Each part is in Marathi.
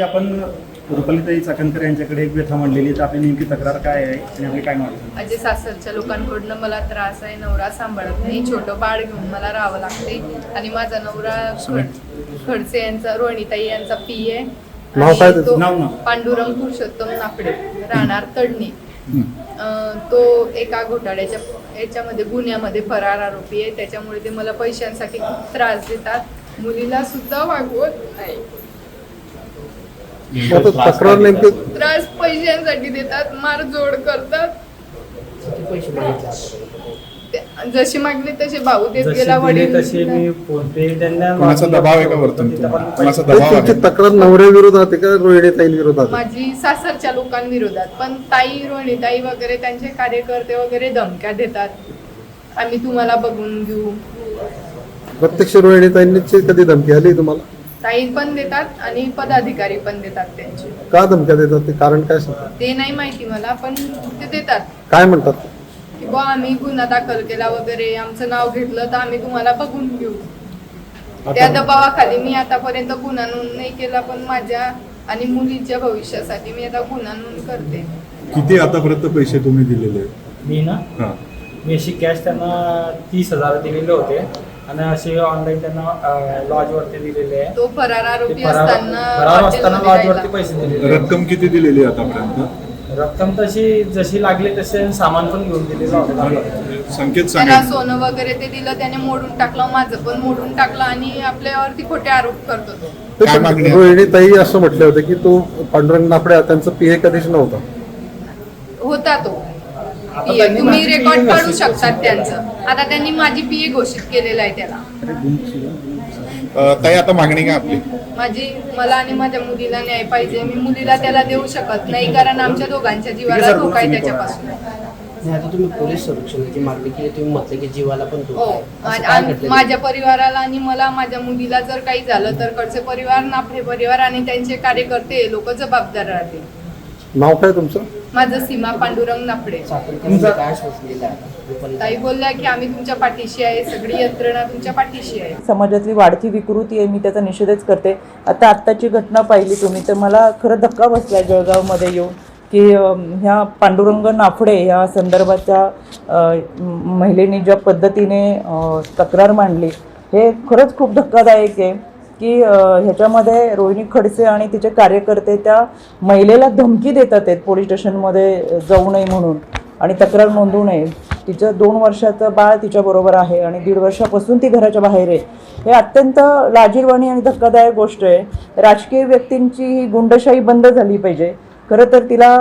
ताई आपण रुपालीताई चाकणकर यांच्याकडे एक व्यथा मांडलेली तर आपली नेमकी तक्रार काय आहे आणि आपली काय मागणी माझे सासरच्या लोकांकडनं मला त्रास आहे नवरा सांभाळत नाही छोटं बाळ घेऊन मला राहावं लागते आणि माझा नवरा खड- खडसे यांचा रोहिणीताई यांचा पी आहे नाव काय आणि त्याचं? तो नाव. पांडुरंग पुरुषोत्तम नाफडे राहणार तडणी. अं, तो एका घोटाळ्याच्या याच्यामध्ये गुन्ह्यामध्ये फरार आरोपी आहे. त्याच्यामुळे ते मला पैशांसाठी खूप त्रास देतात. मुलीला सुद्धा वागवत नाही. आता तक्रार नेमकी त्रास पैशांसाठी देतात मारजोड करतात. ते- जशी मागणी तसे भाऊ देत जसे गेला दिले वडील तसे मी फोन पे त्यांना कोणाचा दबाव आहे का वरतून कोणाचा ताई, दबाव तुमची आहे? तक्रार नवऱ्या विरोधात आहे का रोहिणी ताई विरोधात आहे? माझी सासरच्या लोकांविरोधात पण ताई रोहिणीताई वगैरे त्यांचे कार्यकर्ते वगैरे धमक्या देतात. आम्ही तुम्हाला बघून घेऊ. प्रत्यक्ष रोहिणी ताईंची कधी धमकी आली तुम्हाला? ताई पण देतात आणि पदाधिकारी पण देतात त्यांचे. का धमक्या देतात? ते कारण काय सांगतात ते नाही माहिती मला पण ते देतात. काय म्हणतात? की बुवा आम्ही गुन्हा दाखल केला वगैरे आमचं नाव घेतलं तर आम्ही तुम्हाला बघून घेऊ. त्या दबावाखाली मी आतापर्यंत गुन्हा नोंद नाही केला पण माझ्या आणि मुलीच्या भविष्यासाठी मी आता गुन्हा नोंद करते. किती आतापर्यंत पैसे तुम्ही दिलेले? आहेत? मी ना? हा. मी अशी कॅश त्यांना तीस हजार दिलेले होते. आणि असे ऑनलाईन त्यांना लॉजवरती दिलेले आहे. तो असताना फरार असताना हॉटेलमध्ये लॉजवरती. पैसे दिलेले रक्कम किती दिलेली आहे आतापर्यंत? रक्कम तशी जशी लागली तसे सामान पण घेऊन दिलेलं होतं. संकेत त्याला सांगा सोनं वगैरे ते दिलं त्याने मोडून टाकलं माझं पण मोडून टाकलं आणि आपल्यावरती खोटे आरोप करतो तो ते काय पण मागणी? आहे? रोहिणी ताई असं म्हटले होते की तो पांडुरंग नाफडे त्यांचा पीए कधीच नव्हता. होता तो. त्यांनी तुम्ही रेकॉर्ड काढू शकतात त्यांचं. आता त्यांनी माझी पीए घोषित केलेलं आहे त्याला. ताई आता मागणी काय आपली? माझी मला आणि माझ्या मुलीला न्याय पाहिजे. मी मुलीला त्याला देऊ शकत नाही कारण आमच्या दोघांच्या जीवाला धोका आहे त्याच्यापासून. नाही आता तुम्ही पोलीस संरक्षणाची मागणी केली तुम्ही म्हटलं की जीवाला पण धोका हो? माझ्या परिवाराला आणि मला माझ्या मुलीला जर काही झालं तर कडचे परिवार नाफे परिवार आणि त्यांचे कार्यकर्ते लोक जबाबदार राहतील. नाव काय तुमचं? माझं सीमा पांडुरंग रुपाली ताई बोलल्या की आम्ही तुमच्या पाठीशी आहे सगळी यंत्रणा तुमच्या पाठीशी आहे. समाजातली वाढती विकृती आहे मी त्याचा निषेधच करते. आता आत्ताची घटना पाहिली तुम्ही तर मला खरं धक्का बसला जळगावमध्ये येऊन की ह्या पांडुरंग नाफडे ह्या संदर्भाच्या महिलेने ज्या पद्धतीने तक्रार मांडली हे खरंच खूप धक्कादायक आहे. की ह्याच्यामध्ये रोहिणी खडसे आणि तिचे कार्यकर्ते त्या महिलेला धमकी देतात आहेत पोलीस स्टेशनमध्ये जाऊ नये म्हणून आणि तक्रार नोंदवू नये. तिचं दोन वर्षाचं बाळ तिच्याबरोबर आहे आणि दीड वर्षापासून ती घराच्या बाहेर आहे. हे अत्यंत लाजीरवाणी आणि धक्कादायक गोष्ट आहे. राजकीय व्यक्तींची ही गुंडशाही बंद झाली पाहिजे. खरं तर तिला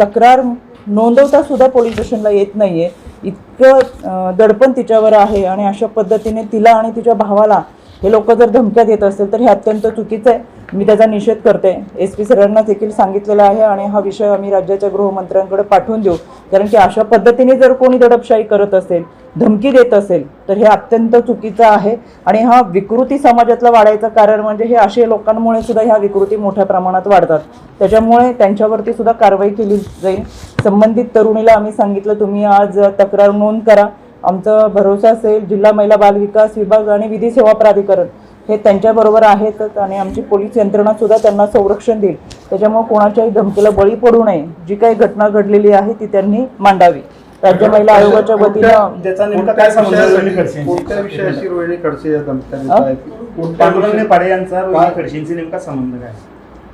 तक्रार नोंदवता सुद्धा पोलीस स्टेशनला येत नाही आहे इतकं दडपण तिच्यावर आहे आणि अशा पद्धतीने तिला आणि तिच्या भावाला हे लोक जर धमक्या देत असेल तर हे अत्यंत चुकीचं आहे. मी त्याचा निषेध करते. एस पी सरांना देखील सांगितलेलं आहे आणि हा विषय आम्ही राज्याच्या गृहमंत्र्यांकडे पाठवून देऊ. कारण की अशा पद्धतीने जर कोणी दडपशाही करत असेल धमकी देत असेल तर हे अत्यंत चुकीचं आहे. आणि हा विकृती समाजातला वाढायचं कारण म्हणजे हे असे लोकांमुळे सुद्धा ह्या विकृती मोठ्या प्रमाणात वाढतात. त्याच्यामुळे त्यांच्यावरती सुद्धा कारवाई केली जाईल. संबंधित तरुणीला आम्ही सांगितलं तुम्ही आज तक्रार नोंद करा. आमचा भरोसा असेल जिल्हा महिला बाल विकास विभाग आणि विधी सेवा प्राधिकरण हे त्यांच्याबरोबर आहेतच आणि आमची पोलीस यंत्रणा सुद्धा त्यांना संरक्षण देईल. त्याच्यामुळे कोणाच्याही धमकीला बळी पडू नये. जी काही घटना घडलेली आहे ती त्यांनी मांडावी. राज्य महिला आयोगाच्या वतीनं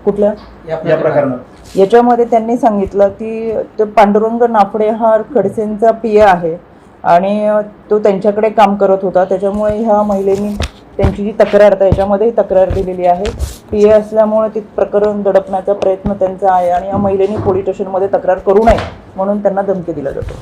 कुठल्या? या प्रकरणात. याच्यामध्ये त्यांनी सांगितलं की ते पांडुरंग नाफडे हा खडसेंचा पी आहे. आणि तो त्यांच्याकडे काम करत होता. त्याच्यामुळे ह्या महिलेनी त्यांची जी तक्रार आहे याच्यामध्येही तक्रार दिलेली आहे. पी ए असल्यामुळे ते प्रकरण दडपण्याचा प्रयत्न त्यांचा आहे आणि या महिलेनी पोलीस स्टेशनमध्ये तक्रार करू नये म्हणून त्यांना धमकी दिला जातो.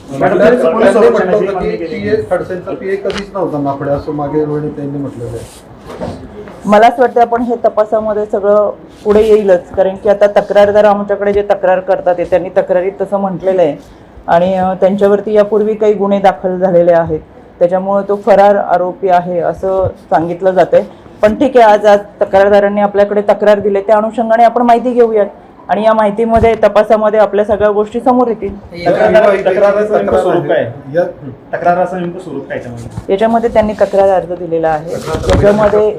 मला असं वाटतं आपण हे तपासामध्ये सगळं पुढे येईलच. कारण की आता तक्रारदार आमच्याकडे जे तक्रार करतात ते त्यांनी तक्रारीत तसं म्हटलेलं आहे. आणि त्यांच्यावरती यापूर्वी काही गुन्हे दाखल झालेले आहेत. त्याच्यामुळे तो फरार आरोपी आहे असं सांगितलं जातंय. पण ठीक आहे आज आज तक्रारदारांनी आपल्याकडे तक्रार दिली त्या अनुषंगाने आपण माहिती घेऊयात. आणि या माहितीमध्ये तपासामध्ये आपल्या सगळ्या गोष्टी समोर येतील. याच्यामध्ये? त्यांनी तक्रार अर्ज दिलेला आहे. त्याच्यामध्ये?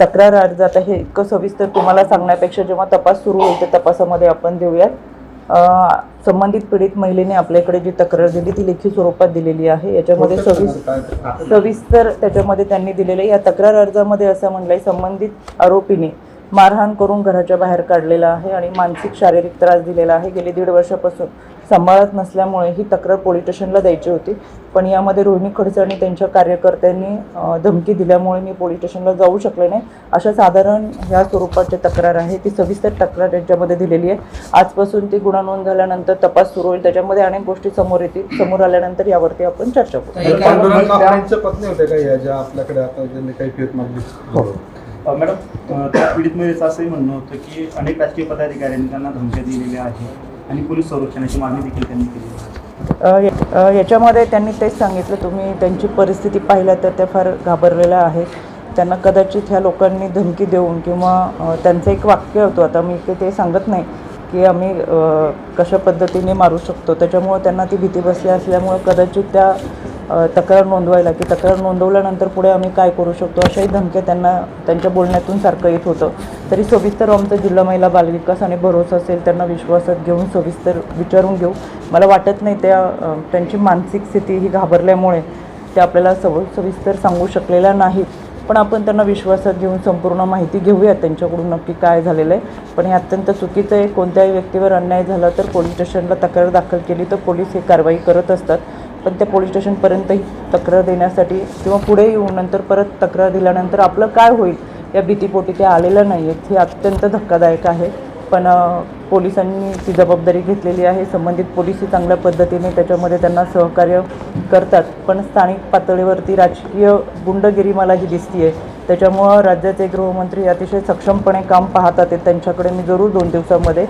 तक्रार अर्ज आता हे इतकं सविस्तर तुम्हाला सांगण्यापेक्षा जेव्हा तपास सुरू होईल त्या तपासामध्ये आपण देऊयात. संबंधित पीडित महिलेने आपल्याकडे जी तक्रार दिली ती लेखी स्वरूपात दिलेली आहे. याच्यामध्ये सविस? सविस्तर त्याच्यामध्ये त्यांनी दिलेले या तक्रार अर्जामध्ये असं म्हणलंय संबंधित आरोपीने मारहाण करून घराच्या बाहेर काढलेला आहे आणि मानसिक शारीरिक त्रास दिलेला आहे. गेली दीड वर्षापासून सांभाळत नसल्यामुळे ही तक्रार पोलीस स्टेशनला द्यायची होती. पण यामध्ये रोहिणी खडसे आणि त्यांच्या कार्यकर्त्यांनी धमकी दिल्यामुळे मी पोलीस स्टेशनला जाऊ शकले नाही. अशा साधारण ह्या स्वरूपाची तक्रार आहे. ती सविस्तर तक्रार याच्यामध्ये दिलेली आहे. आजपासून ती गुन्हा नोंद झाल्यानंतर तपास सुरू होईल. त्याच्यामध्ये अनेक गोष्टी समोर येतील. समोर आल्यानंतर यावरती आपण चर्चा करू. मॅडम अ, त्या पीडित महिलेचं असंही म्हणणं होतं की अनेक राजकीय पदाधिकाऱ्यांनी त्यांना धमक्या दिलेल्या आहेत. आणि पोलीस संरक्षणाची मागणी देखील त्यांनी केली. याच्यामध्ये त्यांनी तेच सांगितलं तुम्ही त्यांची परिस्थिती पाहिल्या तर त्या फार घाबरलेल्या आहेत. त्यांना कदाचित ह्या लोकांनी धमकी देऊन किंवा त्यांचं एक वाक्य होतं आता मी ते ते सांगत नाही की आम्ही कशा पद्धतीने मारू शकतो. त्याच्यामुळं त्यांना ती भीती बसली असल्यामुळं कदाचित त्या तक्रार नोंदवायला की तक्रार नोंदवल्यानंतर पुढे आम्ही काय करू शकतो? अशाही धमक्या त्यांना त्यांच्या बोलण्यातून सारखं येत होतं. तरी सविस्तर आमचं जिल्हा महिला बालविकास आणि भरोसा असेल त्यांना विश्वासात घेऊन सविस्तर विचारून घेऊ. मला वाटत नाही त्या त्यांची मानसिक स्थिती ही घाबरल्यामुळे ते आपल्याला सव सविस्तर सांगू शकलेल्या नाहीत. पण आपण त्यांना विश्वासात घेऊन संपूर्ण माहिती घेऊया त्यांच्याकडून नक्की काय झालेलं आहे. पण हे अत्यंत चुकीचं आहे. कोणत्याही व्यक्तीवर अन्याय झाला तर पोलीस स्टेशनला तक्रार दाखल केली तर पोलीस ही कारवाई करत असतात. पण त्या पोलीस स्टेशनपर्यंतही तक्रार देण्यासाठी किंवा पुढे येऊन नंतर परत तक्रार दिल्यानंतर आपलं काय होईल या भीतीपोटी ते आलेलं नाही आहेत हे अत्यंत धक्कादायक आहे. पण पोलिसांनी ती जबाबदारी घेतलेली आहे. संबंधित पोलिसही चांगल्या पद्धतीने त्याच्यामध्ये त्यांना सहकार्य करतात. पण स्थानिक पातळीवरती राजकीय गुंडगिरी मला ही दिसते आहे त्याच्यामुळं राज्याचे गृहमंत्री अतिशय सक्षमपणे काम पाहतात आहेत. त्यांच्याकडे मी जरूर दोन दिवसामध्ये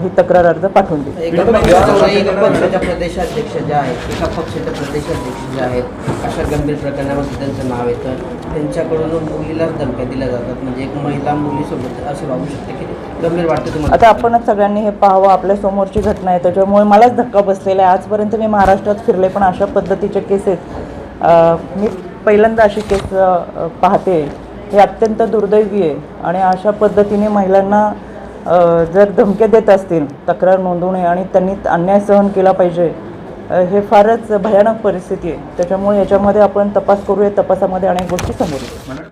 ही तक्रार अर्ज पाठवून एका पक्षाच्या प्रदेशाध्यक्ष ज्या आहेत एका पक्षाच्या प्रदेशाध्यक्ष ज्या आहेत अशा गंभीर प्रकरणामध्ये त्यांचं नाव येतं. त्यांच्याकडून मुलीलाच धमक्या दिल्या जातात. म्हणजे एक महिला मुलीसोबत असे वागू शकते की गंभीर वाटतं तुम्हाला? आता आपणच सगळ्यांनी हे पाहावं. आपल्या समोरची घटना आहे. त्याच्यामुळे मलाच धक्का बसलेला आहे. आजपर्यंत मी महाराष्ट्रात फिरले पण अशा पद्धतीचे केसेस मी पहिल्यांदा अशी केस पाहते. हे अत्यंत दुर्दैवी आहे. आणि अशा पद्धतीने महिलांना जर धमक्या देत असतील तक्रार नोंदवणे आणि त्यांनी अन्याय सहन केला पाहिजे हे फारच भयानक परिस्थिती आहे. त्याच्यामुळे याच्यामध्ये आपण तपास करूया. तपासामध्ये अनेक गोष्टी समोर